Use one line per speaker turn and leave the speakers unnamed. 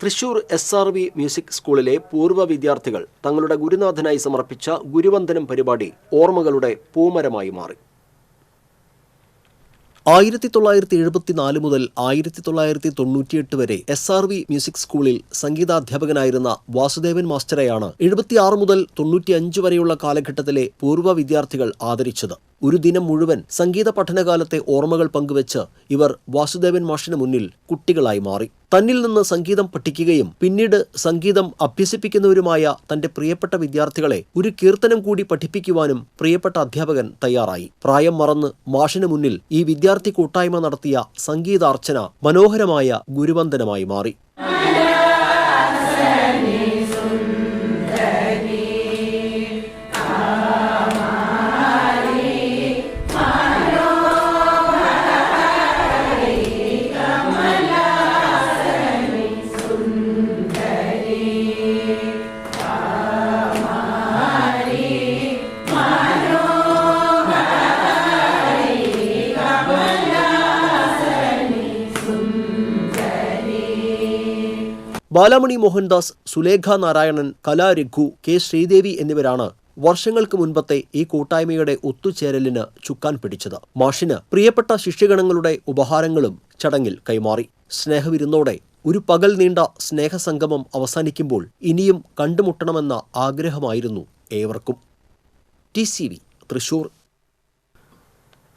Thrissur S R V music സ്കൂളിലെ പൂർവ വിദ്യാർത്ഥികൾ തങ്ങളുടെ ഗുരുനാഥനായി സമർപ്പിച്ച ഗുരുവന്ദനം പരിപാടി ഓർമ്മകളുടെ പൂമരമായി മാറി. ആയിരത്തി തൊള്ളായിരത്തി എഴുപത്തിനാല് മുതൽ ആയിരത്തി തൊള്ളായിരത്തി തൊണ്ണൂറ്റിയെട്ട് വരെ എസ് ആർ വി മ്യൂസിക് സ്കൂളിൽ സംഗീതാധ്യാപകനായിരുന്ന വാസുദേവൻ മാസ്റ്ററെയാണ് എഴുപത്തിയാറ് മുതൽ തൊണ്ണൂറ്റിയഞ്ച് വരെയുള്ള കാലഘട്ടത്തിലെ പൂർവ വിദ്യാർത്ഥികൾ ആദരിച്ചത്. ഒരു ദിനം മുഴുവൻ സംഗീത പഠനകാലത്തെ ഓർമ്മകൾ പങ്കുവച്ച് ഇവർ വാസുദേവൻ മാഷിന് മുന്നിൽ കുട്ടികളായി മാറി. തന്നിൽ നിന്ന് സംഗീതം പഠിക്കുകയും പിന്നീട് സംഗീതം അഭ്യസിപ്പിക്കുന്നവരുമായ തന്റെ പ്രിയപ്പെട്ട വിദ്യാർത്ഥികളെ ഒരു കീർത്തനം കൂടി പഠിപ്പിക്കുവാനും പ്രിയപ്പെട്ട അധ്യാപകൻ തയ്യാറായി. പ്രായം മറന്ന് മാഷിന് മുന്നിൽ ഈ വിദ്യാർത്ഥി കൂട്ടായ്മ നടത്തിയ സംഗീതാർച്ചന മനോഹരമായ ഗുരുവന്ദനമായി മാറി. ബാലാമണി മോഹൻദാസ് സുലേഖ നാരായണൻ കലാ രഘു കെ ശ്രീദേവി എന്നിവരാണ് വർഷങ്ങൾക്ക് മുൻപത്തെ ഈ കൂട്ടായ്മയുടെ ഒത്തുചേരലിന് ചുക്കാൻ പിടിച്ചത്. മാഷിന് പ്രിയപ്പെട്ട ശിഷ്യഗണങ്ങളുടെ ഉപഹാരങ്ങളും ചടങ്ങിൽ കൈമാറി. സ്നേഹവിരുന്നോടെ ഒരു പകൽ നീണ്ട സ്നേഹസംഗമം അവസാനിക്കുമ്പോൾ ഇനിയും കണ്ടുമുട്ടണമെന്ന ആഗ്രഹമായിരുന്നു ഏവർക്കും. T C V Thrissur.